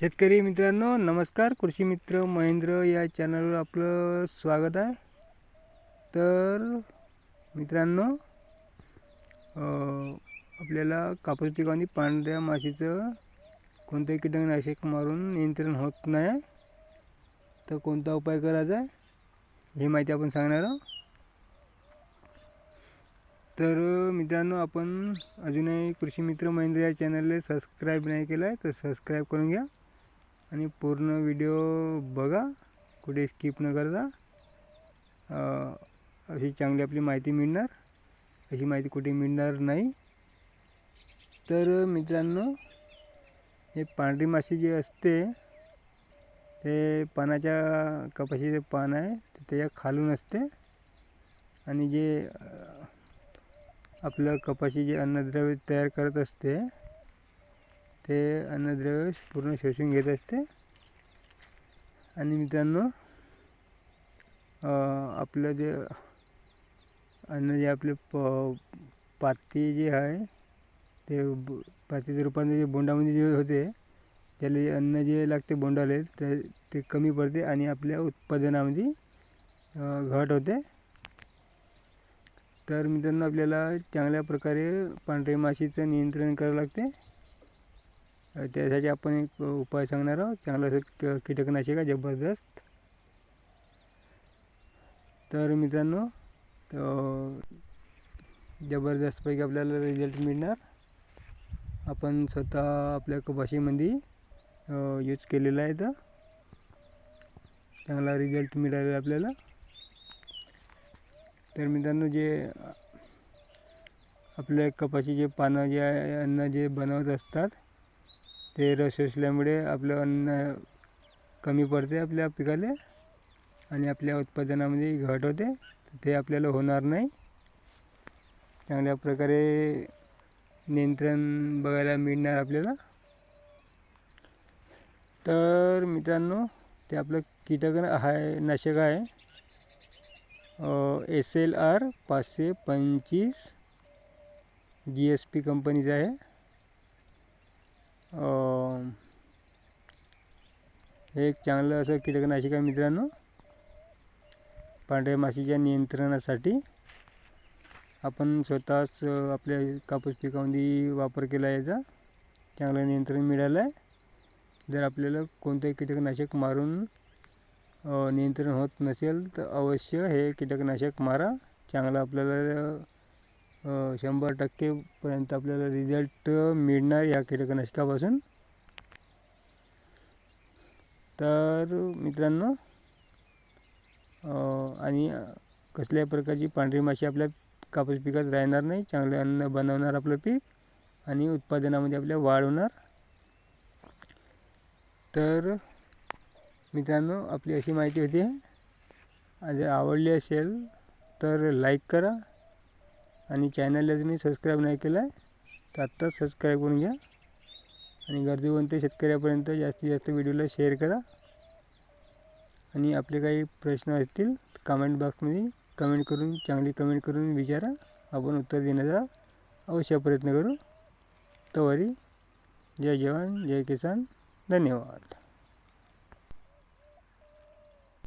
शेतकरी मित्रांनो नमस्कार. कृषी मित्र महेंद्र या चॅनलवर आपलं स्वागत आहे. तर मित्रांनो आपल्याला कापूस पिकामध्ये पांढऱ्या माशीचं कोणतंही कीटकनाशक मारून नियंत्रण होत नाही. तर कोणता उपाय करायचा आहे? ही माहिती आपण सांगणार आहोत. तर मित्रांनो आपण अजूनही कृषी मित्र महेंद्र या चॅनलला सबस्क्राईब नाही केलं आहे तर सबस्क्राईब करून घ्या. आणि पूर्ण व्हिडिओ बघा. कुठे स्किप न करता. अशी चांगली आपली माहिती मिळणार. अशी माहिती कुठे मिळणार नाही. तर मित्रांनो हे पांढरी माशी जी असते ते पानाच्या कपाशीचे पान आहे ते त्याच्या खालून असते. आणि जे आपलं कपाशी जे अन्नद्रव्य तयार करत असते ते अन्नद्रव्य पूर्ण शोषून घेत असते. आणि मित्रांनो आपलं जे अन्न जे आपले प पाती जे आहे ते पातीचं रूपांतर जे बोंडामध्ये जे होते त्याला जे अन्न जे लागते बोंडाले तर ते कमी पडते आणि आपल्या उत्पादनामध्ये घट होते. तर मित्रांनो आपल्याला चांगल्या प्रकारे पांढरे माशीचं नियंत्रण करावं लागते. त्यासाठी आपण एक उपाय सांगणार आहोत. चांगलं असं कीटकनाशक आहे जबरदस्त. तर मित्रांनो जबरदस्तपैकी आपल्याला रिझल्ट मिळणार. आपण स्वतः आपल्या कपाशीमध्ये यूज केलेला आहे तर. चांगला रिझल्ट मिळालेला आपल्याला. तर मित्रांनो जे आपल्या कपाशीचे पानं जे आहे अन्न जे बनवत असतात ते रस असल्यामुळे आपलं अन्न कमी पडते आपल्या पिकाले आणि आपल्या उत्पादनामध्ये घट होते. ते आपल्याला होणार नाही. चांगल्या प्रकारे नियंत्रण बघायला मिळणार आपल्याला. तर मित्रांनो ते आपलं कीटक आहे नाशक आहे. एस एल आर पाचशे पंचवीस जी एस पी कंपनीचं आहे. हे एक चांगलं असं कीटकनाशक आहे मित्रांनो. पांढऱ्या माशीच्या नियंत्रणासाठी आपण स्वतःच आपल्या कापूस पिकामध्ये वापर केला याचा. चांगलं नियंत्रण मिळालं आहे. जर आपल्याला कोणतंही कीटकनाशक मारून नियंत्रण होत नसेल तर अवश्य हे कीटकनाशक मारा. चांगलं आपल्याला शंभर टक्केपर्यंत आपल्याला रिझल्ट मिळणार या कीटकनाशकापासून. तर मित्रांनो आणि कसल्याही प्रकारची पांढरी माशी आपल्या कापूस पिकात राहणार नाही चांगलं अन्न बनवणार आपलं पीक आणि उत्पादनामध्ये आपल्या वाढ होणार. तर मित्रांनो आपली अशी माहिती होती. जर आवडली असेल तर लाईक करा. आणि चॅनलला तुम्ही सबस्क्राईब नाही केलं आहे तर आत्ताच सबस्क्राईब करून घ्या. आणि गरजेवंत शेतकऱ्यापर्यंत जास्तीत जास्त व्हिडिओला शेअर करा. आणि आपले काही प्रश्न असतील कमेंट बॉक्समध्ये कमेंट करून चांगली कमेंट करून विचारा. आपण उत्तर देण्याचा अवश्य प्रयत्न करू. तवारी जय जवान जय किसान. धन्यवाद.